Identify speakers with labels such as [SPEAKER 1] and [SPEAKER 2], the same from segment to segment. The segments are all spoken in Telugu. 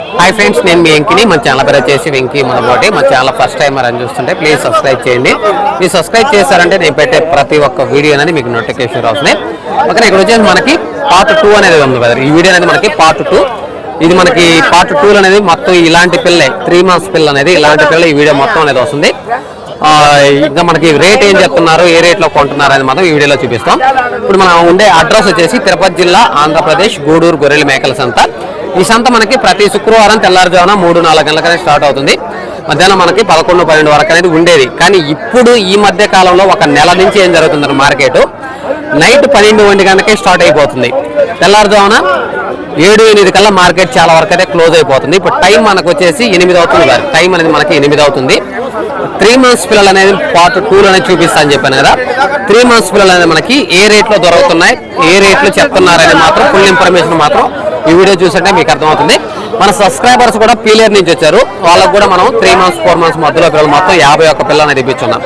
[SPEAKER 1] హాయ్ ఫ్రెండ్స్ నేను మీ వెంకిని. మన ఛానల్ పేరు వచ్చేసి వెంకీ మనబోటి మా ఛానల్ ఫస్ట్ టైం అని చూస్తుంటే ప్లీజ్ సబ్స్క్రైబ్ చేయండి. మీరు సబ్స్క్రైబ్ చేశారంటే నేను పెట్టే ప్రతి ఒక్క వీడియో అనేది మీకు నోటిఫికేషన్ వస్తున్నాయి ఓకే ఇక్కడ వచ్చేసి మనకి పార్ట్ టూ అనేది ఉంది కదా ఈ వీడియో అనేది మనకి పార్ట్ టూ ఇది మనకి పార్ట్ టూ అనేది మొత్తం ఇలాంటి పిల్లే త్రీ మంత్స్ పిల్ల అనేది ఇలాంటి పిల్ల ఈ వీడియో మొత్తం అనేది వస్తుంది. ఆ, ఇంకా మనకి రేట్ ఏం చెప్తున్నారు ఏ రేట్లో కొంటున్నారు అనేది మాత్రం ఈ వీడియోలో చూపిస్తాం. ఇప్పుడు మనం ఉండే అడ్రస్ వచ్చేసి తిరుపతి జిల్లా ఆంధ్రప్రదేశ్ గూడూరు గొర్రెల మేకల సంత. ఈ సంత మనకి ప్రతి శుక్రవారం తెల్లారుజామున మూడు నాలుగు గంటలకనే స్టార్ట్ అవుతుంది. మధ్యాహ్నం మనకి పదకొండు పన్నెండు వరకు అనేది ఉండేది. కానీ ఇప్పుడు ఈ మధ్య కాలంలో ఒక నెల నుంచి ఏం జరుగుతుంది మార్కెట్. నైట్ పన్నెండు ఒంటి గంటకే స్టార్ట్ అయిపోతుంది. తెల్లారుజామున ఏడు ఎనిమిది కల్లా మార్కెట్ చాలా వరకు అయితే క్లోజ్ అయిపోతుంది. ఇప్పుడు టైం మనకు వచ్చేసి ఎనిమిది అవుతుంది కదా టైం అనేది మనకి ఎనిమిది అవుతుంది. త్రీ మంత్స్ పిల్లలు అనేది పార్ట్ టూలు అనేది చూపిస్తాను అని చెప్పాను కదా. త్రీ మంత్స్ పిల్లలు అనేది మనకి ఏ రేట్లో దొరుకుతున్నాయి ఏ రేట్లో చెప్తున్నారని మాత్రం ఫుల్ ఇన్ఫర్మేషన్ మాత్రం ఈ వీడియో చూస్తుంటే మీకు అర్థమవుతుంది. మన సబ్స్క్రైబర్స్ కూడా పీలియర్ నుంచి వచ్చారు. వాళ్ళకు కూడా మనం త్రీ మంత్స్ ఫోర్ మంత్స్ మధ్యలో పిల్లలు మొత్తం యాభై ఒక్క పిల్లలు అనేది ఇప్పించున్నాం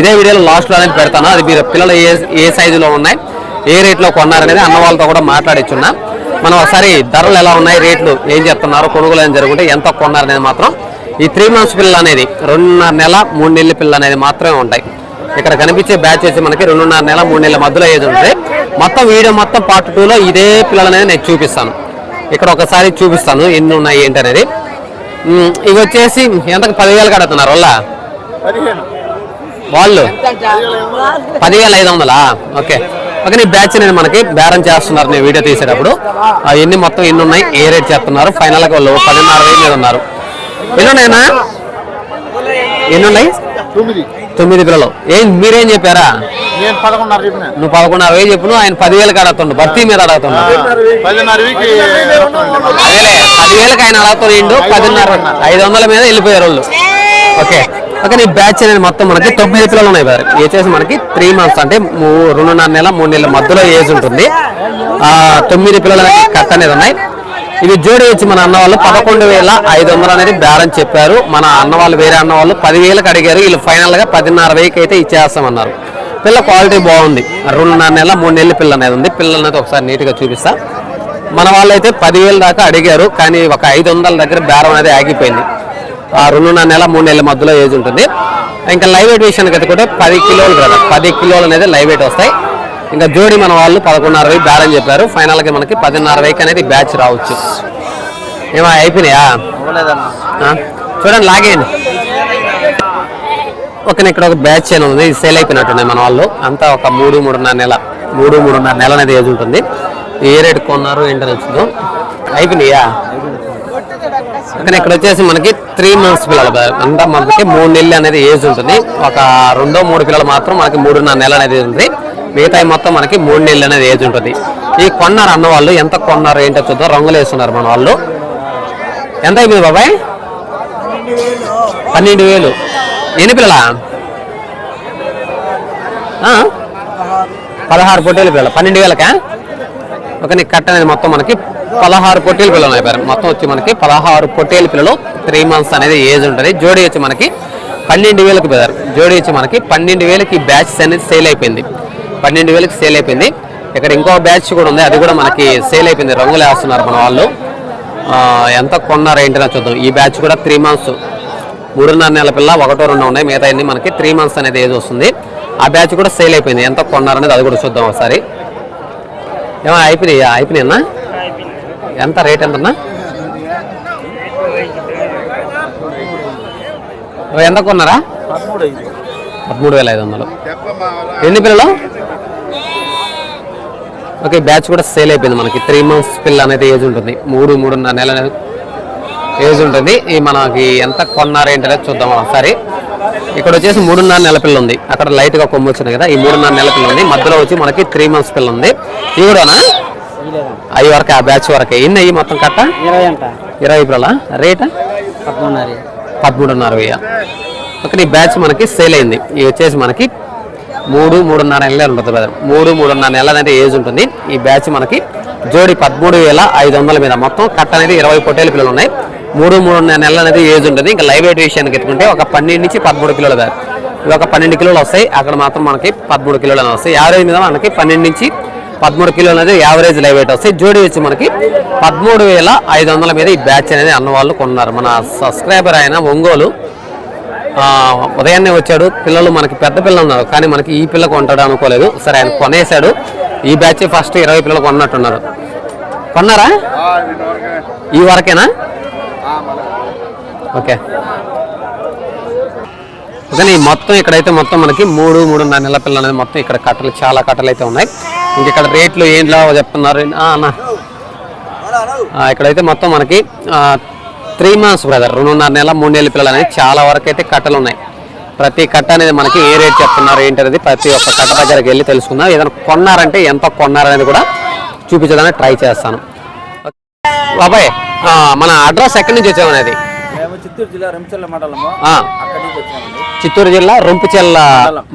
[SPEAKER 1] ఇదే వీడియోలో లాస్ట్లో అనేది పెడతాను. అది మీరు పిల్లలు ఏ ఏ సైజులో ఉన్నాయి ఏ రేట్లో కొన్నారనేది అన్న వాళ్ళతో కూడా మాట్లాడిచ్చున్నా. మనం ఒకసారి ధరలు ఎలా ఉన్నాయి రేట్లు ఏం చెప్తున్నారు కొనుగోలు ఏం జరుగుంటే ఎంత కొన్నారనేది మాత్రం ఈ త్రీ మంత్స్ పిల్లలు అనేది రెండున్నర నెల మూడు నెలల పిల్లలు అనేది మాత్రమే ఉంటాయి. ఇక్కడ కనిపించే బ్యాచ్ వచ్చి మనకి రెండున్నర నెల మూడు నెలల మధ్యలో ఏజ్ ఉంటుంది. మొత్తం వీడియో మొత్తం పార్ట్ టూలో ఇదే పిల్లలు అనేది నేను చూపిస్తాను. ఇక్కడ ఒకసారి చూపిస్తాను ఎన్ని ఉన్నాయి ఏంటి అనేది ఇవి వచ్చేసి ఎంత పదివేలు కడుతున్నారు వాళ్ళ? వాళ్ళు? పదివేల ఐదు వందలా? ఓకే. ఓకే నీ బ్యాచ్ నేను మనకి బేరం చేస్తున్నారు నేను వీడియో తీసేటప్పుడు. ఎన్ని మొత్తం ఎన్ని ఉన్నాయి ఏ రేట్ చెప్తున్నారు ఫైనల్గా వాళ్ళు పదిన్నర వేలు మీద ఉన్నారు. ఎన్ని ఉన్నాయన్నా ఎన్ని ఉన్నాయి
[SPEAKER 2] తొమ్మిది.
[SPEAKER 1] తొమ్మిది పిల్లలు ఏం మీరేం చెప్పారా?
[SPEAKER 2] నేను పదకొండున్నర చెప్పిన?
[SPEAKER 1] నువ్వు పదకొండున్నర వేలు చెప్పు ఆయన పదివేలకు అడుగుతుండు భర్తీ మీద అడుగుతుండు.
[SPEAKER 2] వీకి
[SPEAKER 1] అదేలే పదివేలకు ఆయన అడుగుతుండు పదిన్నర ఐదు వందల మీద వెళ్ళిపోయారు వాళ్ళు ఓకే. ఓకే నీ బ్యాచ్ అనేది మొత్తం మనకి తొమ్మిది పిల్లలు ఉన్నాయి వచ్చేసి మనకి త్రీ మంత్స్ అంటే రెండున్నర నెల మూడు నెలల మధ్యలో ఏజ్ ఉంటుంది. ఆ తొమ్మిది పిల్లలు కట్ అనేది ఉన్నాయి. ఇవి జోడి వచ్చి మన అన్న వాళ్ళు పదకొండు వేల ఐదు వందలు అనేది బేరం చెప్పారు. మన అన్న వాళ్ళు వేరే అన్న వాళ్ళు పదివేలకు అడిగారు. వీళ్ళు ఫైనల్గా పదిన్నర వేలకి అయితే ఇచ్చేస్తామన్నారు. పిల్ల క్వాలిటీ బాగుంది. రెండున్నర నెల మూడు నెలల పిల్ల అనేది ఉంది. పిల్లలు అయితే ఒకసారి నీట్గా చూపిస్తా. మన వాళ్ళు అయితే పదివేల దాకా అడిగారు కానీ ఒక ఐదు వందల దగ్గర బేరం అనేది ఆగిపోయింది. ఆ రెండున్నర నెల మూడు నెలల మధ్యలో ఏజ్ ఉంటుంది. ఇంకా లైవ్ వెయిట్ విషయానికి అయితే కూడా పది కిలోలు కదా పది కిలోలు అనేది లైవ్ వెయిట్ వస్తాయి. ఇంకా జోడి మన వాళ్ళు పదకొండున్నర వెయ్యి బేరం చెప్పారు. ఫైనల్గా మనకి పదిన్నర వెయ్యికి అనేది బ్యాచ్ రావచ్చు. ఏమో అయిపోయినాయా? చూడండి లాగేయండి. ఒక ఇక్కడ ఒక బ్యాచ్ అని ఉంది సేల్ అయిపోయినట్టున్నాయి మన వాళ్ళు. అంతా ఒక మూడు మూడున్నర నెల మూడు మూడున్నర నెల అనేది ఏజ్ ఉంటుంది. ఏ రేట్ కొన్నారు ఏంటని వచ్చిందో అయిపోయినాయా? కానీ ఇక్కడ వచ్చేసి మనకి త్రీ మంత్స్ పిల్లలు అంతా మనకి మూడు నెలలు అనేది ఏజ్ ఉంటుంది. ఒక రెండో మూడు పిల్లలు మాత్రం మనకి మూడున్నర నెలలు అనేది ఉంది మిగతా మొత్తం మనకి మూడు నెలలు అనేది ఏజ్ ఉంటుంది. ఈ కొన్నారు అన్న వాళ్ళు ఎంత కొన్నారు ఏంటో చూద్దాం. రంగులు వేస్తున్నారు మన వాళ్ళు. ఎంత అయిపోయింది బాబాయ్? పన్నెండు వేలు. ఎన్ని పిల్లలా? పదహారు పొట్టేలు పిల్లలు. పన్నెండు వేలకా? ఒక నీకు కట్ట అనేది మొత్తం మనకి పదహారు పొట్టేలు పిల్లలు అయిపోయారు మొత్తం వచ్చి మనకి పదహారు పొట్టేలు పిల్లలు త్రీ మంత్స్ అనేది ఏజ్ ఉంటుంది. జోడీ వచ్చి మనకి పన్నెండు వేలకు పెదారు జోడీ వచ్చి మనకి పన్నెండు వేలకి బ్యాచ్ అనేది సేల్ అయిపోయింది. పన్నెండు వేలకి సేల్ అయిపోయింది. ఇక్కడ ఇంకో బ్యాచ్ కూడా ఉంది. అది కూడా మనకి సేల్ అయిపోయింది. రంగులు వేస్తున్నారు మన వాళ్ళు. ఎంత కొన్నారు ఏంటో చూద్దాం. ఈ బ్యాచ్ కూడా త్రీ మంత్స్ మూడున్నర నెలల పిల్ల ఒకటో రెండు ఉన్నాయి. మిగతా అన్ని మనకి త్రీ మంత్స్ అనేది ఏజ్ వస్తుంది. ఆ బ్యాచ్ కూడా సేల్ అయిపోయింది. ఎంత కొన్నారనేది అది కూడా చూద్దాం ఒకసారి. ఏమో అయిపోయినాయి? అయిపోయినాయన్నా? ఎంత రేట్ ఎంతన్నా? ఎంత కొన్నారా?
[SPEAKER 2] పదమూడు
[SPEAKER 1] వేల ఐదు వందలు. ఎన్ని పిల్లలు? ఓకే బ్యాచ్ కూడా సేల్ అయిపోయింది మనకి. త్రీ మంత్స్ పిల్ల అనేది ఏజ్ ఉంటుంది. మూడు మూడున్నర నెల అనేది ఏజ్ ఉంటుంది. ఈ మనకి ఎంత కొన్నారు ఏంటనేది చూద్దాం ఒకసారి. ఇక్కడ వచ్చేసి మూడున్నర నెల పిల్ల ఉంది. అక్కడ లైట్గా కొమ్ము వచ్చింది కదా ఈ మూడున్నర నెల పిల్ల ఉంది. మధ్యలో వచ్చి మనకి త్రీ మంత్స్ పిల్ల ఉంది. ఇవి కూడానా అవి వరకు ఆ బ్యాచ్ వరకే. ఎన్ని అయ్యి మొత్తం కట్ట?
[SPEAKER 3] ఇరవై అంట.
[SPEAKER 1] ఇరవై పిల్లల? రేట్
[SPEAKER 3] పదమూడున్నర.
[SPEAKER 1] పదమూడున్నర వెయ్యి ఓకే ఈ బ్యాచ్ మనకి సేల్ అయింది. ఇది వచ్చేసి మనకి మూడు మూడున్నర నెలలు ఉంటుంది బ్రదర్ మూడు మూడున్నర నెలలు అనేది ఏజ్ ఉంటుంది. ఈ బ్యాచ్ మనకి జోడి పదమూడు వేల ఐదు వందల మీద. మొత్తం కట్ట అనేది ఇరవై పొట్టేల పిల్లలు ఉన్నాయి. మూడు మూడున్నర నెలలు అనేది ఏజ్ ఉంటుంది. ఇంకా లైవ్ వెయిట్ విషయానికి ఎత్తుకుంటే ఒక పన్నెండు నుంచి పదమూడు కిలోల దాకా. ఇవి ఒక పన్నెండు కిలోలు వస్తాయి. అక్కడ మాత్రం మనకి పదమూడు కిలోలు అనేవి వస్తాయి. యావరేజ్ మీద మనకి పన్నెండు నుంచి పదమూడు కిలోలు అనేది యావరేజ్ లైవ్ వెయిట్ వస్తాయి. జోడి వచ్చి మనకి పదమూడు వేల ఐదు వందల మీద ఈ బ్యాచ్ అనేది అన్న వాళ్ళు కొన్నారు. మన సబ్స్క్రైబర్ అయిన ఒంగోలు ఉదయాన్నే వచ్చాడు. పిల్లలు మనకి పెద్ద పిల్లలు ఉన్నారు. కానీ మనకి ఈ పిల్ల కొంటాడు అనుకోలేదు. సరే ఆయన కొనేసాడు ఈ బ్యాచ్ ఫస్ట్ ఇరవై పిల్లలు కొన్నట్టున్నారు. కొన్నారా? ఈ వరకేనా? ఓకే. ఓకే ఈ మొత్తం ఇక్కడైతే మొత్తం మనకి మూడు మూడున్నర నెలల పిల్లలు అనేది మొత్తం ఇక్కడ కట్టలు చాలా కట్టలు అయితే ఉన్నాయి. ఇంక ఇక్కడ రేట్లు ఏంలా చెప్తున్నారు? ఆ, అన్న. ఇక్కడైతే మొత్తం మనకి త్రీ మంత్స్ బ్రదర్ రెండున్నర నెల మూడు నెలల పిల్లలు అనేది చాలా వరకు అయితే కట్టలు ఉన్నాయి. ప్రతి కట్ట అనేది మనకి ఏ రేట్ చెప్తున్నారు ఏంటనేది ప్రతి ఒక్క కట్ట దగ్గరికి వెళ్ళి తెలుసుకుందాం. ఏదైనా కొన్నారంటే ఎంత కొన్నారనేది కూడా చూపించడానికి ట్రై చేస్తాను. బాబాయ్ మన అడ్రస్ ఎక్కడి నుంచి వచ్చామనేది
[SPEAKER 2] చిత్తూరు జిల్లా నుంచి వచ్చామండి
[SPEAKER 1] చిత్తూరు జిల్లా రొంపుచెల్ల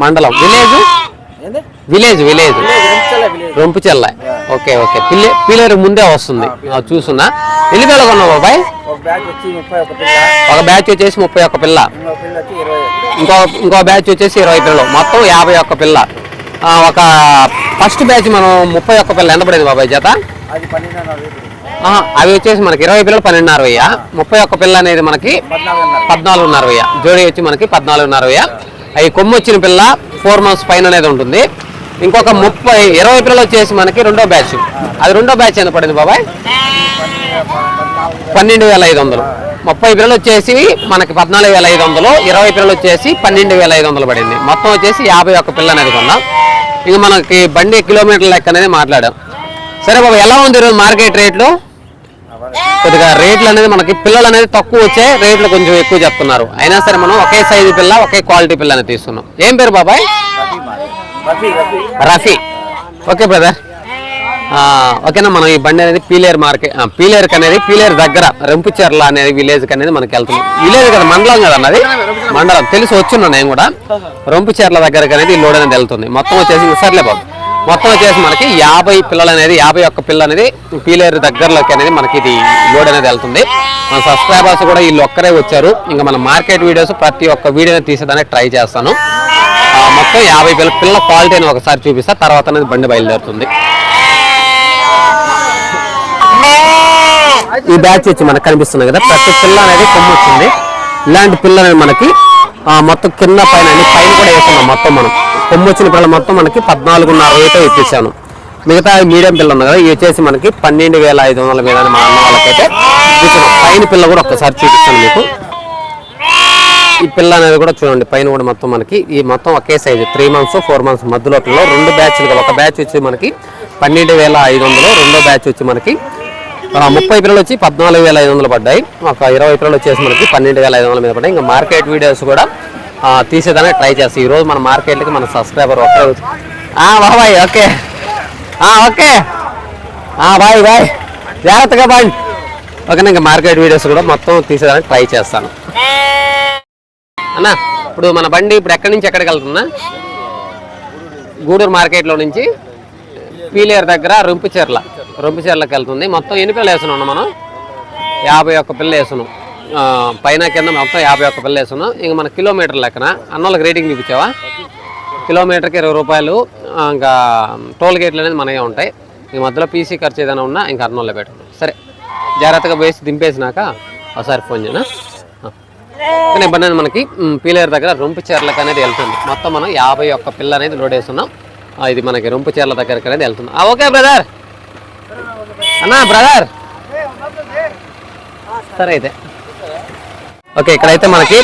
[SPEAKER 1] మండలం. Village? Village village. Rompicherla okay okay. పిల్లే పిల్లేరు ముందే వస్తుంది. చూస్తున్నా. ఎన్ని పిల్లలు కొన్నావు బాబాయ్?
[SPEAKER 2] ఒక
[SPEAKER 1] బ్యాచ్ వచ్చేసి ముప్పై ఒక్క పిల్ల.
[SPEAKER 2] ఇంకో
[SPEAKER 1] ఇంకో బ్యాచ్ వచ్చేసి ఇరవై పిల్లలు. మొత్తం యాభై ఒక్క పిల్ల. ఒక ఫస్ట్ బ్యాచ్ మనం ముప్పై ఒక్క పిల్ల ఎంత పడింది బాబాయ్ చేత? అవి వచ్చేసి మనకి ఇరవై పిల్లలు పన్నెండున్నర వెయ్య ముప్పై ఒక్క పిల్ల అనేది మనకి
[SPEAKER 2] పద్నాలుగున్నర
[SPEAKER 1] పద్నాలుగున్నర వెయ్య వచ్చి మనకి పద్నాలుగున్నర వెయ్య అవి కొమ్ము వచ్చిన పిల్ల ఫోర్ మంత్స్ పైన అనేది ఉంటుంది. ఇంకొక ముప్పై ఇరవై పిల్లలు వచ్చేసి మనకి రెండో బ్యాచ్. అది రెండో బ్యాచ్ ఎంత పడింది బాబాయ్? పన్నెండు వేల ఐదు వందలు. ముప్పై పిల్లలు వచ్చేసి మనకి పద్నాలుగు వేల ఐదు వందలు. ఇరవై పిల్లలు వచ్చేసి పన్నెండు వేల ఐదు వందలు పడింది. మొత్తం వచ్చేసి యాభై ఒక్క పిల్ల అనేది కొన్నాం. ఇది మనకి బండి కిలోమీటర్ల లెక్క అనేది మాట్లాడాం. సరే బాబు ఎలా ఉంది ఈరోజు మార్కెట్ రేట్లు? కొద్దిగా రేట్లు అనేది మనకి పిల్లలు అనేది తక్కువ వచ్చే రేట్లు కొంచెం ఎక్కువ చెప్తున్నారు. అయినా సరే మనం ఒకే సైజు పిల్ల ఒకే క్వాలిటీ పిల్ల అనేది తీసుకున్నాం ఏం పేరు బాబాయ్?
[SPEAKER 2] రఫీ.
[SPEAKER 1] ఓకే బ్రదర్ ఓకేనా మనం ఈ బండి అనేది పీలేరు మార్కెట్ పీలేర్కి అనేది పీలేరు దగ్గర రెంపుచెర్ల అనేది విలేజ్కి అనేది మనకి వెళ్తుంది విలేజ్ కదా మండలం కదా అన్నది? మండలం. తెలిసి వచ్చున్నా నేను కూడా. రెంపుచెర్ల దగ్గరకి అనేది ఈ లోడ్ అనేది వెళ్తుంది. మొత్తం వచ్చేసి సర్లే బాబు. మొత్తం వచ్చేసి మనకి యాభై పిల్లలు అనేది యాభై ఒక్క పిల్ల అనేది పీలేరు దగ్గరలోకి అనేది మనకి ఇది లోడ్ అనేది వెళ్తుంది. మన సబ్స్క్రైబర్స్ కూడా వీళ్ళు ఒక్కరే వచ్చారు. ఇంకా మన మార్కెట్ వీడియోస్ ప్రతి ఒక్క వీడియోని తీసేదానికి ట్రై చేస్తాను. మొత్తం యాభై పిల్ల పిల్ల క్వాలిటీ అని ఒకసారి చూపిస్తా. తర్వాత అనేది బండి బయలుదేరుతుంది. ఈ బ్యాచ్ వచ్చి మనకు కనిపిస్తుంది కదా. ప్రతి పిల్ల అనేది కొమ్ము వచ్చింది. ఇలాంటి పిల్ల అనేది మనకి మొత్తం కింద పైన పైన కూడా వేస్తున్నాం మొత్తం మనం. కొమ్ము వచ్చిన పిల్ల మొత్తం మనకి పద్నాలుగున్నర వేతో ఇప్పించాను మిగతా మీడియం పిల్ల ఉంది కదా ఇది వచ్చేసి మనకి పన్నెండు వేల ఐదు వందల మీద మా అన్న వాళ్ళకైతే ఇచ్చాను పైన పిల్ల కూడా ఒక్కసారి చూపిస్తాను మీకు. ఈ పిల్ల అనేది కూడా చూడండి పైన కూడా మొత్తం మనకి ఈ మొత్తం ఒకే size three months four months మధ్యలో పిల్లలు రెండు బ్యాచ్లు కదా ఒక బ్యాచ్ వచ్చి మనకి పన్నెండు వేల ఐదు వందలు రెండో బ్యాచ్ వచ్చి మనకి ముప్పై పిల్లలు వచ్చి పద్నాలుగు వేల ఐదు వందలు పడ్డాయి. ఒక ఇరవై పిల్లలు వచ్చేసి మనకి పన్నెండు వేల ఐదు వందల మీద పడ్డాయి. ఇంకా మార్కెట్ వీడియోస్ కూడా తీసేదానికి ట్రై చేస్తాం. ఈరోజు మన మార్కెట్కి మన సబ్స్క్రైబర్ ఒకే బాబాయ్ ఓకే. ఓకే. Bye bye. జాగ్రత్తగా బాయ్. ఓకేనా ఇంకా మార్కెట్ వీడియోస్ కూడా మొత్తం తీసేదానికి ట్రై చేస్తాను. అన్న ఇప్పుడు మన బండి ఇప్పుడు ఎక్కడి నుంచి ఎక్కడికి వెళ్తుందా? గూడూరు మార్కెట్లో నుంచి పీలేరు దగ్గర రొంపిచెర్ల రొంపిచెర్లకు వెళ్తుంది. మొత్తం ఎన్ని పిల్లలు వేస్తున్నాం మనం? యాభై ఒక్క పిల్ల వేస్తున్నాం పైన కింద మొత్తం యాభై ఒక్క పిల్ల వేస్తున్నాం ఇంక మన కిలోమీటర్ లెక్కన అన్నోళ్ళకి రేటింగ్ చూపించావా? కిలోమీటర్కి ఇరవై రూపాయలు ఇంకా టోల్ గేట్లు అనేది మనమే ఉంటాయి. ఇంక మధ్యలో పీసీ ఖర్చు ఏదైనా ఉన్నా ఇంకా అన్నోళ్ళే పెట్టుకుంటాం సరే జాగ్రత్తగా వేసి దింపేసినాక ఒకసారి ఫోన్ చేయనా కానీ ఇబ్బంది మనకి. పీలేరు దగ్గర రొంపు చీరలకు అనేది వెళ్తుంది. మొత్తం మనం యాభై ఒక్క పిల్ల అనేది లోడ్ వేస్తున్నాం ఇది మనకి రొంపు చీరల దగ్గరకు అనేది వెళ్తుంది. Okay brother. అన్నా బ్రదర్. సరే అయితే. ఓకే ఇక్కడైతే మనకి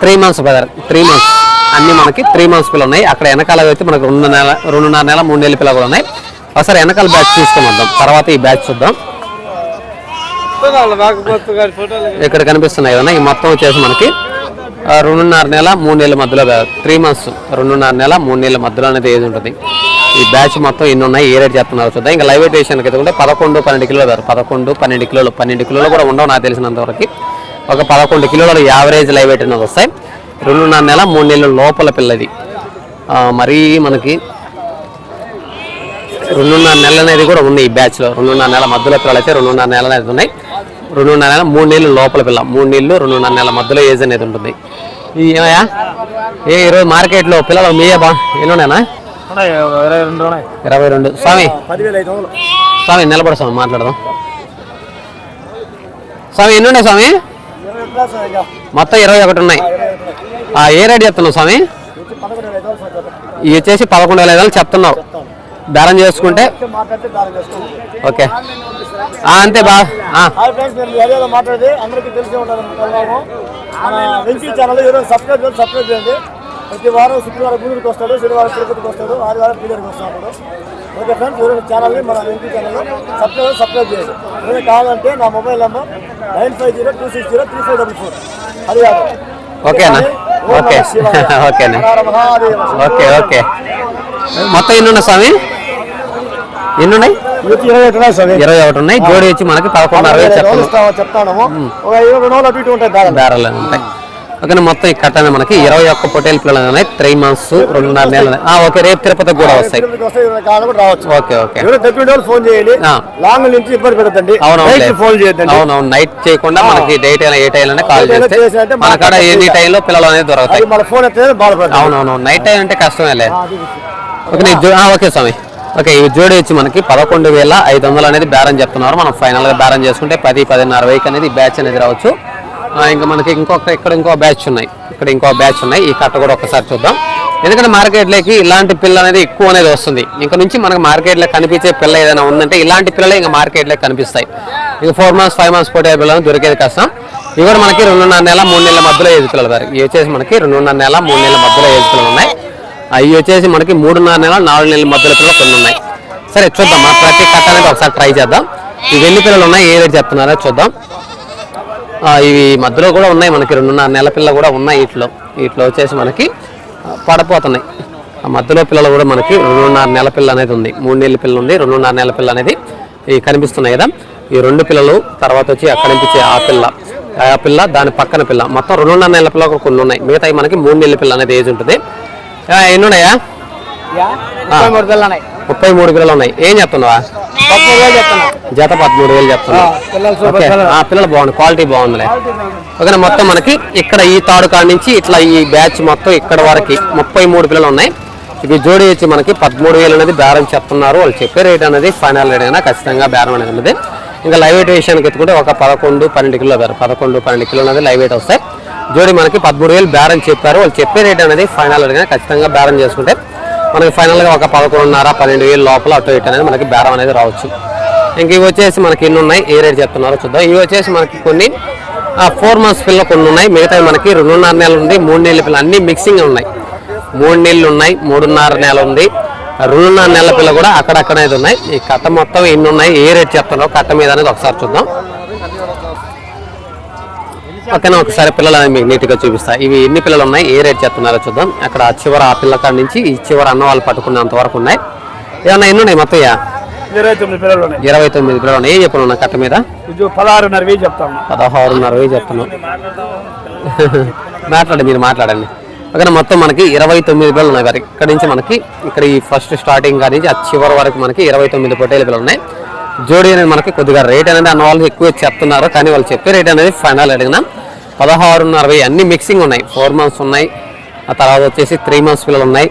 [SPEAKER 1] three months brother three months అన్ని మనకి త్రీ మంత్స్ పిల్లలు ఉన్నాయి అక్కడ వెనకాల అయితే మనకు రెండు నెల రెండున్నర నెల మూడు నెలల పిల్లలు ఉన్నాయి ఒకసారి వెనకాల బ్యాచ్ తీసుకుని వద్దాం తర్వాత ఈ బ్యాచ్ చూద్దాం ఇక్కడ కనిపిస్తున్నాయి కదా ఈ మొత్తం వచ్చేసి మనకి రెండున్నర నెల మూడు నెలల మధ్యలో త్రీ మంత్స్ రెండున్నర నెల మూడు నెలల మధ్యలో అనేది ఏజ్ ఉంటుంది ఈ బ్యాచ్ మొత్తం ఎన్ని ఉన్నాయి ఏ రేట్ చెప్తున్నారు చూద్దాం ఇంకా లైవ్ స్టేషన్కి అయితే పదకొండు పన్నెండు కిలోలు పదకొండు పన్నెండు కిలోలు పన్నెండు కిలోలు కూడా ఉండవు నాకు తెలిసినంత వరకు ఒక పదకొండు కిలోల యావరేజ్ లైవ్ వెయిట్ అనేది వస్తాయి. రెండున్నర నెల మూడు నెలల లోపల పిల్లది. ఆ, మరీ మనకి రెండున్నర నెలలు అనేది కూడా ఉంది ఈ బ్యాచ్లో. రెండున్నర నెల మధ్యలో పిల్లలు అయితే రెండున్నర నెలలు అనేది ఉన్నాయి. రెండున్నర నెల మూడు నెలలు లోపల పిల్ల మూడు నెలలు రెండున్నర నెలల మధ్యలో ఏజ్ అనేది ఉంటుంది. ఈ ఏమయ్యా? ఏ ఈరోజు మార్కెట్లో పిల్లలు మీయే బా ఎన్నున్నాయనా
[SPEAKER 2] ఉన్నాయి ఇరవై రెండు ఉన్నాయి.
[SPEAKER 1] స్వామి. స్వామి నిలబడు స్వామి మాట్లాడదాం. స్వామి ఎన్ని ఉన్నాయి స్వామి? మొత్తం ఇరవై ఒకటి ఉన్నాయి. ఆ, ఏ రేట్ చెప్తున్నావు స్వామి? ఇవి వచ్చేసి పదకొండు వేల ఐదు చెప్తున్నావు. బేరం చేసుకుంటే? ఓకే అంతే బా. ఆ,
[SPEAKER 2] హాయ్ ఫ్రెండ్స్ నేను ఏరియాలో మాట్లాడేది అందరికీ తెలిసే సబ్స్క్రైబ్ చేయండి సబ్స్క్రైబ్ చేయండి. ప్రతి వారం శుక్రవారం గూడూరుకి వస్తాడు శనివారం తిరుపతికి వస్తాడు ఆదివారం పీరియడ్కి వస్తాడు ఓకే ఫ్రెండ్స్ ఈరోజు ఛానల్ని మన వెంకీ ఛానల్ సబ్స్క్రైబ్ సబ్స్క్రైబ్ చేయండి. ఏమైనా కావాలంటే నా mobile number nine five zero two six zero three five double four అది కాదు.
[SPEAKER 1] ఓకేనా ఓకే. ఓకేనా ఓకే ఓకే మొత్తం ఎన్ని ఉన్నాయి స్వామి ఎన్ని ఉన్నాయి
[SPEAKER 2] ఇరవై ఒకటి ఉన్నాయి.
[SPEAKER 1] జోడి వచ్చి మనకి పదకొండు అరవై చెప్తున్నాం.
[SPEAKER 2] చెప్తాను ఒక ఇరవై రెండు రోజులు అటు ఇటు ఉంటాయి
[SPEAKER 1] ఉంటాయి ఓకే మొత్తం ఈ కట్ట మనకి. ఇరవై ఒక్క పొటేల్ పిల్లలు ఉన్నాయి త్రీ మంత్స్ రెండున్నర నెలలు ఓకే రేపు తిరుపతికి కూడా వస్తాయి. Okay okay.
[SPEAKER 2] ఫోన్ చేయండి. లాంగ్ నుంచి ఇబ్బంది ఫోన్
[SPEAKER 1] అవునవును నైట్ చేయకుండా మనకి డేట్ అయినా ఏ టైం కాల్ చేస్తే మన కాడ ఎనీ టైంలో పిల్లలు అనేది దొరుకుతాయి.
[SPEAKER 2] మన ఫోన్
[SPEAKER 1] అవునవును నైట్ టైం అంటే కష్టమేలే ఓకే ఓకే స్వామి. ఓకే ఈ జోడి వచ్చి మనకి పదకొండు వేల ఐదు వందలు అనేది బేరం చెప్తున్నారు. మనం ఫైనల్గా బేరం చేసుకుంటే పది పదిన్నర వెయ్యి అనేది బ్యాచ్ అనేది రావచ్చు. ఇంకా మనకి ఇంకొక ఇక్కడ ఇంకో బ్యాచ్ ఉన్నాయి. ఇక్కడ ఇంకో బ్యాచ్ ఉన్నాయి. ఈ కట్ట కూడా ఒకసారి చూద్దాం. ఎందుకంటే మార్కెట్లోకి ఇలాంటి పిల్ల అనేది ఎక్కువ అనేది వస్తుంది. ఇంకా నుంచి మనకి మార్కెట్లో కనిపించే పిల్ల ఏదైనా ఉందంటే ఇలాంటి పిల్లలే ఇంకా మార్కెట్లో కనిపిస్తాయి. ఇక ఫోర్ మంత్స్ ఫైవ్ మంత్స్ పోటీ పిల్లలు దొరికేది కష్టం. ఇవి కూడా మనకి రెండున్నర నెల మూడు నెలల మధ్యలో ఏజ్ పిల్లలు ఇవి వచ్చేసి మనకి రెండున్నర నెల మూడు నెలల మధ్యలో ఏజ్ పిల్లలు ఉన్నాయి. అవి వచ్చేసి మనకి మూడున్నర నెల నాలుగు నెలల మధ్యలో పిల్లలు కొన్ని ఉన్నాయి. సరే చూద్దాం. మన ప్రతి కట్ట అనేది ఒకసారి ట్రై చేద్దాం. ఇవి ఎన్ని పిల్లలు ఉన్నాయి? ఏ రేట్ చెప్తున్నారో చూద్దాం. ఇవి మధ్యలో కూడా ఉన్నాయి మనకి రెండున్నర నెల పిల్ల కూడా ఉన్నాయి వీటిలో. వీటిలో వచ్చేసి మనకి పడిపోతున్నాయి. ఆ మధ్యలో పిల్లలు కూడా మనకి రెండున్నర నెల పిల్ల అనేది ఉంది. మూడు నెలల పిల్ల ఉంది రెండున్నర నెల పిల్ల అనేది ఇవి కనిపిస్తున్నాయి కదా. ఈ రెండు పిల్లలు తర్వాత వచ్చి అక్కడ కనిపించే ఆ పిల్ల. ఆ పిల్ల దాని పక్కన పిల్ల. మొత్తం రెండున్నర నెలల పిల్ల కొన్ని ఉన్నాయి. మిగతాయి మనకి మూడు నెలల పిల్ల అనేది ఏజ్ ఉంటుంది. ఎన్ని ఉన్నాయా?
[SPEAKER 2] ముప్పై మూడు పిల్లలు ఉన్నాయి.
[SPEAKER 1] పిల్లలు ఏం చెప్తున్నావా జత పదమూడు వేలు చెప్తున్నావు
[SPEAKER 2] పిల్లలు
[SPEAKER 1] బాగుంది. క్వాలిటీ బాగుందిలే. ఓకే మొత్తం మనకి ఇక్కడ ఈ తాడు కాడ నుంచి ఇట్లా ఈ బ్యాచ్ మొత్తం ఇక్కడ వరకు ముప్పై మూడు పిల్లలు ఉన్నాయి. ఇవి జోడి వచ్చి మనకి పదమూడు వేలు అనేది బేరం చెప్తున్నారు. వాళ్ళు చెప్పే రేట్ అనేది ఫైనల్ రేట్ అయినా ఖచ్చితంగా బేరం అనేది ఉన్నది. ఇంకా లైవ్ వెయిట్ విషయానికి ఎత్తుకుంటే ఒక పదకొండు పన్నెండు కిలో బేరం పదకొండు పన్నెండు కిలో అనేది లైవ్ వెయిట్ వస్తాయి. జోడి మనకి పదమూడు వేలు బేరం చెప్పారు. వాళ్ళు చెప్పే రేట్ అనేది ఫైనల్ రేట్ అయినా ఖచ్చితంగా బేరం చేసుకుంటే మనకి ఫైనల్గా ఒక పదకొండున్నర పన్నెండు వేలు లోపల అటు ఇటు అనేది మనకి బేరం అనేది రావచ్చు. ఇంక ఇవి వచ్చేసి మనకి ఎన్ని ఉన్నాయి? ఏ రేట్ చెప్తున్నారో చూద్దాం. ఇవి వచ్చేసి మనకి కొన్ని ఫోర్ మంత్స్ పిల్ల కొన్ని ఉన్నాయి. మిగతా మనకి రెండున్నర నెలలు ఉంది మూడు నెలల పిల్ల అన్ని మిక్సింగ్ ఉన్నాయి. మూడు నెలలు ఉన్నాయి మూడున్నర నెల ఉంది. రెండున్నర నెలల పిల్ల కూడా అక్కడక్కడ ఉన్నాయి. ఈ కట్ట మొత్తం ఎన్ని ఉన్నాయి? ఏ రేట్ చెప్తున్నారో కట్ట మీద అనేది ఒకసారి చూద్దాం. ఓకేనా ఒకసారి పిల్లలు మీకు నీట్గా చూపిస్తా. ఇవి ఎన్ని పిల్లలు ఉన్నాయి? ఏ రేట్ చెప్తున్నారో చూద్దాం. అక్కడ చివర ఆ పిల్ల కాడ నుంచి ఈ చివర అన్న వాళ్ళు పట్టుకున్నంత వరకు ఉన్నాయి. ఏమన్నా ఎన్ని ఉన్నాయి మొత్తం
[SPEAKER 2] ఇరవై తొమ్మిది పిల్లలు ఉన్నాయి.
[SPEAKER 1] ఏం చెప్పను కట్ట మీద?
[SPEAKER 2] పదహారున్నర వేలు చెప్తాను.
[SPEAKER 1] పదహారున్నర వెయ్యి చెప్తున్నాం. మాట్లాడండి మీరు మాట్లాడండి. ఓకే మొత్తం మనకి ఇరవై తొమ్మిది పిల్లలు ఉన్నాయి. ఇక్కడ నుంచి మనకి ఇక్కడ ఈ ఫస్ట్ స్టార్టింగ్ కాడి నుంచి ఆ చివరి వరకు మనకి ఇరవై తొమ్మిది పొట్టేలు పిల్లలు ఉన్నాయి. జోడీ అనేది మనకి కొద్దిగా రేట్ అనేది అన్న వాళ్ళు ఎక్కువ చెప్తున్నారు. కానీ వాళ్ళు చెప్పే రేట్ అనేది ఫైనల్ అడిగినా. పదహారున్నర వెయ్యి అన్ని మిక్సింగ్ ఉన్నాయి. ఫోర్ మంత్స్ ఉన్నాయి. ఆ తర్వాత వచ్చేసి త్రీ మంత్స్ పిల్లలు ఉన్నాయి.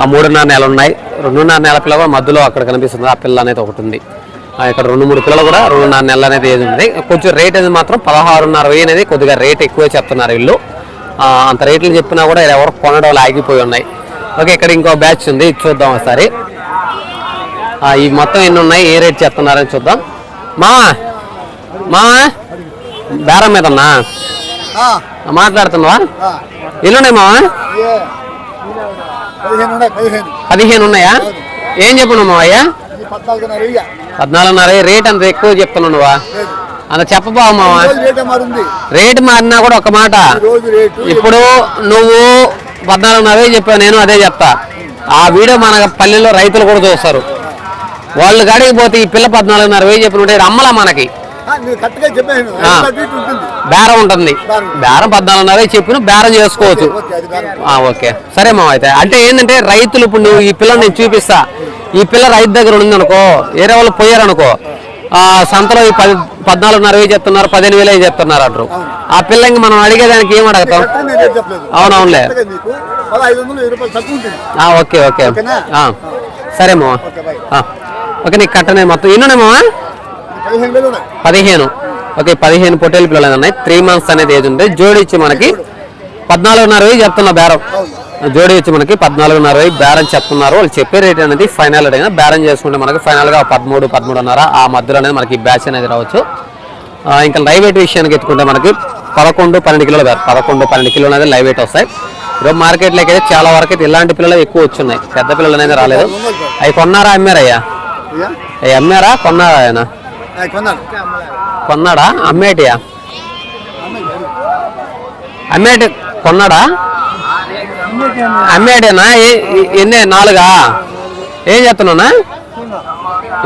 [SPEAKER 1] ఆ మూడున్నర నెలలు ఉన్నాయి. రెండున్నర నెల పిల్లలు కూడా మధ్యలో అక్కడ కనిపిస్తుంది. ఆ పిల్ల అనేది ఒకటి ఉంది. ఆ ఇక్కడ రెండు మూడు పిల్లలు కూడా రెండున్నర నెలలు అనేది ఏది ఉంది. కొంచెం రేట్ అనేది మాత్రం పదహారున్నర వెయ్యి అనేది కొద్దిగా రేట్ ఎక్కువ చెప్తున్నారు వీళ్ళు. అంత రేట్లు చెప్పినా కూడా ఎవరు కొనడం వాళ్ళు ఆగిపోయి ఉన్నాయి. ఓకే ఇక్కడ ఇంకో బ్యాచ్ ఉంది. చూద్దాం ఒకసారి. ఈ మొత్తం ఎన్ని ఉన్నాయి? ఏ రేట్ చెప్తున్నారని చూద్దాం. మావా మావా బేరం మీద ఉన్నా మాట్లాడుతున్నావా? ఎన్నున్నాయి మావా?
[SPEAKER 2] పదిహేను ఉన్నాయి పదిహేను.
[SPEAKER 1] పదిహేను ఉన్నాయా? ఏం చెప్పను మావయ్య
[SPEAKER 2] పద్నాలుగున్నర
[SPEAKER 1] రేట్ అంత ఎక్కువ చెప్తున్నావు నువ్వా? అంత చెప్పబావు మావా?
[SPEAKER 2] రేటే
[SPEAKER 1] మారినా కూడా ఒక మాట. ఇప్పుడు నువ్వు పద్నాలుగున్నరే చెప్పావు నేను అదే చెప్తా. ఆ వీడియో మన పల్లెల్లో రైతులు కూడా చూస్తారు. వాళ్ళు కాడికి పోతే ఈ పిల్ల పద్నాలుగున్నర వేలు చెప్పిన అమ్మలా మనకి. బేరం ఉంటుంది. బేరం. పద్నాలుగున్నర చెప్పిన బేరం చేసుకోవచ్చు.
[SPEAKER 2] ఓకే
[SPEAKER 1] సరే మామ అయితే. అంటే ఏంటంటే రైతులు ఇప్పుడు నువ్వు ఈ పిల్లని నేను చూపిస్తా. ఈ పిల్ల రైతు దగ్గర ఉంది అనుకో వేరే వాళ్ళు పోయారు అనుకో ఆ సంతలో ఈ పది పద్నాలుగున్నర వేలు చెప్తున్నారు పదిహేను వేలు చెప్తున్నారు అంటారు. ఆ పిల్ల ఇంక మనం అడిగేదానికి ఏం అడుగుతాం? అవునవునులే.
[SPEAKER 2] వెయ్యి
[SPEAKER 1] ఓకే ఓకే. సరే మామ.
[SPEAKER 2] ఓకే
[SPEAKER 1] నీకు కట్టనే మొత్తం. ఎన్ని మామ
[SPEAKER 2] పదిహేను.
[SPEAKER 1] ఓకే పదిహేను పొట్టేలు పిల్లలు ఉన్నాయి. త్రీ మంత్స్ అనేది ఏజ్ ఉంది. జోడి ఇచ్చి మనకి పద్నాలుగున్నర వెయ్యి చెప్తున్నా బేరం. జోడి ఇచ్చి మనకి పద్నాలుగున్నర వెయ్యి బేరం చెప్తున్నారు. వాళ్ళు చెప్పే రేట్ అనేది ఫైనల్ రేట్ అయినా బేరం చేసుకుంటే మనకి ఫైనల్గా పదమూడు పదమూడున్నర ఆ మధ్యలో అనేది మనకి బ్యాచ్ అనేది రావచ్చు. ఇంకా లైవ్ వెయిట్ విషయానికి ఎత్తుకుంటే మనకి పదకొండు పన్నెండు కిలోలు బేరం. పదకొండు పన్నెండు కిలోలు అనేది లైవ్ వెయిట్ వస్తాయి. ఈరోజు మార్కెట్లోకి అయితే చాలా వరకు అయితే ఇలాంటి పిల్లలు ఎక్కువ వచ్చున్నాయి. పెద్ద పిల్లలు అనేది రాలేదు. అవి కొన్నారా అమ్మారయ్యా అమ్మారా? కొన్నారా ఆయన? కొన్నాడా. అమ్మేటియా? అమ్మేటి కొన్నాడా? అమ్మేటేనా ఎన్ని నాలుగా? ఏం చెప్తున్నావునా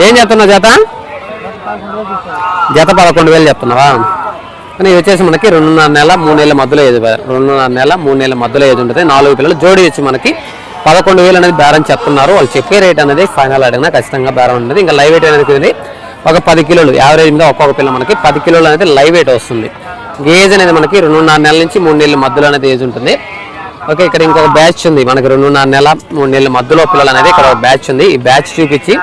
[SPEAKER 1] ఏం చెప్తున్నావు జత? జత పదకొండు వేలు చెప్తున్నావా కానీ వచ్చేసి మనకి రెండున్నర నెల మూడు నెలల మధ్యలో ఏది రెండున్నర నెల మూడు నెలల మధ్యలో ఏది ఉంటుంది. నాలుగు పిల్లలు జోడి వచ్చి మనకి పదకొండు వేలు అనేది బేరం చెప్తున్నారు. వాళ్ళు చెప్పే రేట్ అనేది ఫైనల్ అడిగినా ఖచ్చితంగా బేరం ఉంటుంది ఇంకా లైవ్ వెయిట్ అనేది ఒక పది కిలోలు. యావరేజ్ మీద ఒక్కొక్క పిల్ల మనకి పది కిలోలు అనేది లైవ్ వెయిట్ వస్తుంది. ఏజ్ అనేది మనకి రెండున్నర నెలల నుంచి మూడు నెలల మధ్యలో అనేది ఏజ్ ఉంటుంది. ఓకే ఇక్కడ ఇంకొక బ్యాచ్ ఉంది. మనకి రెండున్నర నెల మూడు నెలల మధ్యలో పిల్లలు అనేది ఇక్కడ ఒక బ్యాచ్ ఉంది. ఈ బ్యాచ్ చూపించి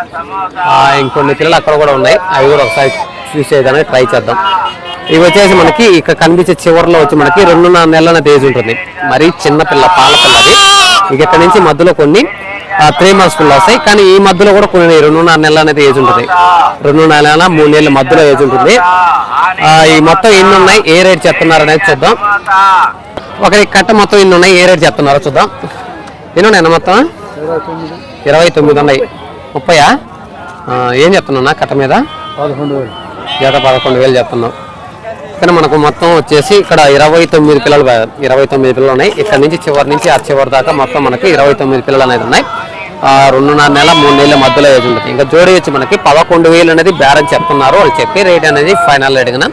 [SPEAKER 1] ఇంకొన్ని పిల్లలు అక్కడ కూడా ఉన్నాయి. అవి కూడా ఒకసారి చూసేదానికి ట్రై చేద్దాం. ఇవి వచ్చేసి మనకి ఇక్కడ కనిపించే చివరిలో వచ్చి మనకి రెండున్నర నెలల అనేది ఏజ్ ఉంటుంది. మరి చిన్న పిల్ల పాల అది ఇక ఇక్కడ నుంచి మధ్యలో కొన్ని త్రీ మంత్స్ పిల్లలు వస్తాయి. కానీ ఈ మధ్యలో కూడా కొన్ని రెండున్నర నెలలు అనేది ఏజ్ ఉంటుంది. రెండున్నర నెల మూడు నెలల మధ్యలో ఏజ్ ఉంటుంది. ఆ, ఈ మొత్తం ఎన్ని ఉన్నాయి? ఏ రేట్ చెప్తున్నారు అనేది చూద్దాం. ఒకరి కట్ట మొత్తం ఎన్ని ఉన్నాయి? ఏ రేట్ చెప్తున్నారో చూద్దాం. ఎన్ని ఉన్నాయి మొత్తం? ఇరవై తొమ్మిది ఉన్నాయి. ముప్పయా? ఏం చెప్తున్నా కట్ట మీద? జత పదకొండు వేలు చెప్తున్నాం పక్కన మనకు మొత్తం వచ్చేసి ఇక్కడ ఇరవై తొమ్మిది పిల్లలు ఇరవై తొమ్మిది పిల్లలు ఉన్నాయి. ఇక్కడ నుంచి చివరి నుంచి ఆ చివరి దాకా మొత్తం మనకి ఇరవై తొమ్మిది పిల్లలు అనేది ఉన్నాయి. రెండున్నర నెల మూడు నెలల మధ్యలో ఏజ్ ఉంటుంది. ఇంకా జోడి వచ్చి మనకి పదకొండు వేలు అనేది బేరం చెప్తున్నారు. వాళ్ళు చెప్పే రేట్ అనేది ఫైనల్ అడిగిన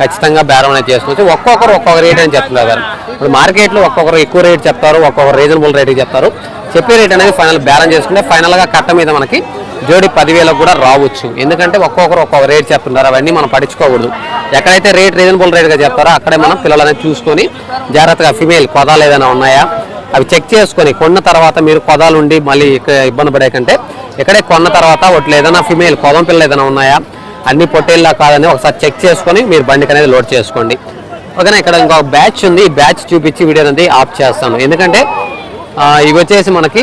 [SPEAKER 1] ఖచ్చితంగా బేరం అనేది చేసుకోవచ్చు. ఒక్కొక్కరు ఒక్కొక్క రేట్ అని చెప్తున్నారు ఇప్పుడు మార్కెట్లో ఒక్కొక్కరు ఎక్కువ రేట్ చెప్తారు ఒక్కొక్కరు రీజనబుల్ రేట్ చెప్తారు. చెప్పే రేట్ అనేది ఫైనల్ బేరం చేసుకుంటే ఫైనల్గా కట్ట మీద మనకి జోడి పదివేలకు కూడా రావచ్చు. ఎందుకంటే ఒక్కొక్కరు ఒక్కొక్క రేట్ చెప్తున్నారు. అవన్నీ మనం పట్టించుకోకూడదు. ఎక్కడైతే రేట్ రీజనబుల్ రేట్గా చెప్తారో అక్కడే మనం పిల్లలని చూసుకొని జాగ్రత్తగా ఫిమేల్ కొదాలు ఏదైనా ఉన్నాయా అవి చెక్ చేసుకొని కొన్న తర్వాత మీరు కొదాలు ఉండి మళ్ళీ ఇక్కడ ఇబ్బంది పడే కంటే ఇక్కడే కొన్న తర్వాత వాటిలో ఏదైనా ఫిమేల్ కొదం పిల్లలు ఏదైనా ఉన్నాయా అన్ని పొట్టేళ్ళ కాదని ఒకసారి చెక్ చేసుకొని మీరు బండికి అనేది లోడ్ చేసుకోండి. ఓకేనా? ఇక్కడ ఇంకొక బ్యాచ్ ఉంది. ఈ బ్యాచ్ చూపించి వీడియో అనేది ఆఫ్ చేస్తాను. ఎందుకంటే ఇవి వచ్చేసి మనకి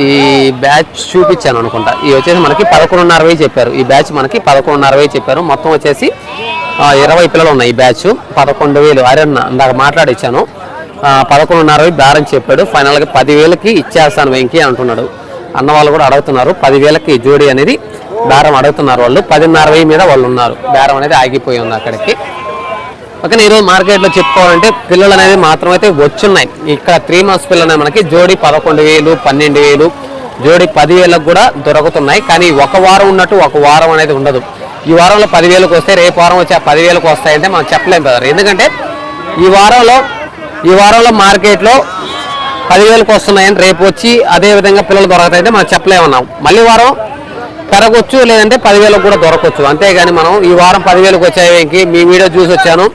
[SPEAKER 1] ఈ బ్యాచ్ చూపించాను అనుకుంటా. ఈ వచ్చేసి మనకి పదకొండున్నర వేలు చెప్పారు. ఈ బ్యాచ్ మనకి పదకొండున్నర వేలు చెప్పారు. మొత్తం వచ్చేసి ఇరవై పిల్లలు ఉన్నాయి ఈ బ్యాచ్ పదకొండు వేలు. అరన్న ఇందాక మాట్లాడిచ్చాను. పదకొండున్నర వేలు బేరం చెప్పాడు. ఫైనల్గా పదివేలకి ఇచ్చేస్తాను వెంకీ అంటున్నాడు. అన్న వాళ్ళు కూడా అడుగుతున్నారు. పదివేలకి జోడి అనేది బేరం అడుగుతున్నారు వాళ్ళు. పదిన్నర వెయ్యి మీద వాళ్ళు ఉన్నారు. బేరం అనేది ఆగిపోయి ఉంది అక్కడికి. ఓకే ఈరోజు మార్కెట్లో చెప్పుకోవాలంటే పిల్లలు అనేది మాత్రం అయితే వచ్చున్నాయి. ఇక్కడ త్రీ మంత్స్ పిల్లలు మనకి. జోడి పదకొండు వేలు పన్నెండు వేలు జోడి పదివేలకు కూడా దొరుకుతున్నాయి. కానీ ఒక వారం ఉన్నట్టు ఒక వారం అనేది ఉండదు. ఈ వారంలో పదివేలకు వస్తే రేపు వారం వచ్చి ఆ పదివేలకు వస్తాయంటే మనం చెప్పలేం కదా ఎందుకంటే ఈ వారంలో ఈ వారంలో మార్కెట్లో పదివేలకు వస్తున్నాయని రేపు వచ్చి అదే విధంగా పిల్లలు దొరకతాయంటే మనం చెప్పలేమన్నాం. మళ్ళీ వారం పెరగొచ్చు లేదంటే పదివేలకు కూడా దొరకవచ్చు అంతేగాని మనం ఈ వారం పదివేలకు వచ్చాయి. మీ వీడియో చూసి వచ్చాను.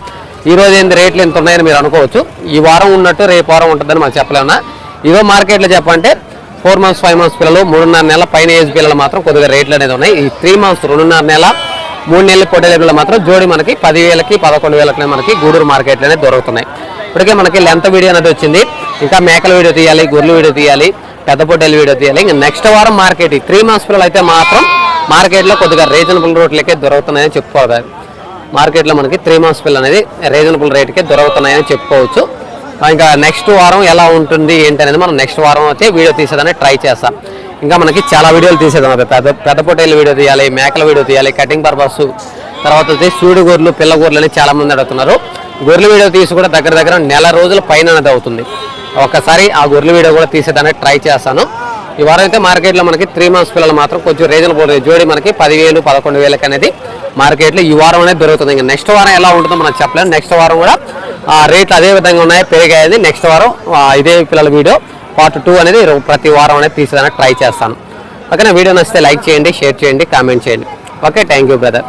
[SPEAKER 1] ఈరోజు ఏంది రేట్లు ఎంత ఉన్నాయని మీరు అనుకోవచ్చు. ఈ వారం ఉన్నట్టు రేపు వారం ఉంటుందని మనం చెప్పలేమన్నా. ఇదో మార్కెట్లో చెప్పంటే ఫోర్ మంత్స్ ఫైవ్ మంత్స్ పిల్లలు మూడున్నర నెలల పైన ఏజ్ పిల్లలు మాత్రం కొద్దిగా రేట్లు అనేది ఉన్నాయి. ఈ త్రీ మంత్స్ రెండున్నర నెల మూడు నెలల పొట్టేల పిల్లలు మాత్రం జోడి మనకి పదివేలకి పదకొండు వేలకి మనకి గూడూరు మార్కెట్లు అనేది దొరుకుతున్నాయి. ఇప్పటికే మనకి లెంత్ వీడియో అనేది వచ్చింది. ఇంకా మేకల వీడియో తీయాలి గొర్రెల వీడియో తీయాలి పెద్ద పొట్టేల వీడియో తీయాలి. ఇంకా నెక్స్ట్ వారం మార్కెట్ ఈ త్రీ మంత్స్ పిల్లలు అయితే మాత్రం మార్కెట్లో కొద్దిగా రీజనబుల్ రేట్లకే దొరుకుతున్నాయని చెప్పుకోవాలి. మార్కెట్లో మనకి త్రీ మంత్స్ పిల్లలు అనేది రీజనబుల్ రేట్కే దొరుకుతున్నాయని చెప్పుకోవచ్చు. ఇంకా నెక్స్ట్ వారం ఎలా ఉంటుంది ఏంటి అనేది మనం నెక్స్ట్ వారం అయితే వీడియో తీసేదానికి ట్రై చేస్తాం. ఇంకా మనకి చాలా వీడియోలు తీసేదాం పెద్ద పెద్ద పొట్టేలు వీడియో తీయాలి మేకల వీడియో తీయాలి కటింగ్ పర్పస్ తర్వాత వచ్చి సూడు గొర్రెలు పిల్ల గొర్రెలు అని చాలామంది అడుగుతున్నారు. గొర్రెల వీడియో తీసి కూడా దగ్గర దగ్గర నెల రోజుల పైన అనేది అవుతుంది. ఒకసారి ఆ గొర్రెల వీడియో కూడా తీసేదానికి ట్రై చేస్తాను. ఈ వారం అయితే మార్కెట్లో మనకి త్రీ మంత్స్ పిల్లలు మాత్రం కొంచెం రీజనబుల్ జోడి మనకి పదివేలు పదకొండు వేలకు అనేది మార్కెట్లో ఈ వారం అనేది దొరుకుతుంది ఇంకా నెక్స్ట్ వారం ఎలా ఉంటుందో మనం చెప్పలేము నెక్స్ట్ వారం కూడా రేట్లు అదే విధంగా ఉన్నాయి పెరిగాయని నెక్స్ట్ వారం ఇదే పిల్లల వీడియో పార్ట్ టూ అనేది ప్రతి వారం అనేది తీసేదానికి ట్రై చేస్తాను. ఓకేనా వీడియో నచ్చితే లైక్ చేయండి షేర్ చేయండి కామెంట్ చేయండి. Okay thank you brother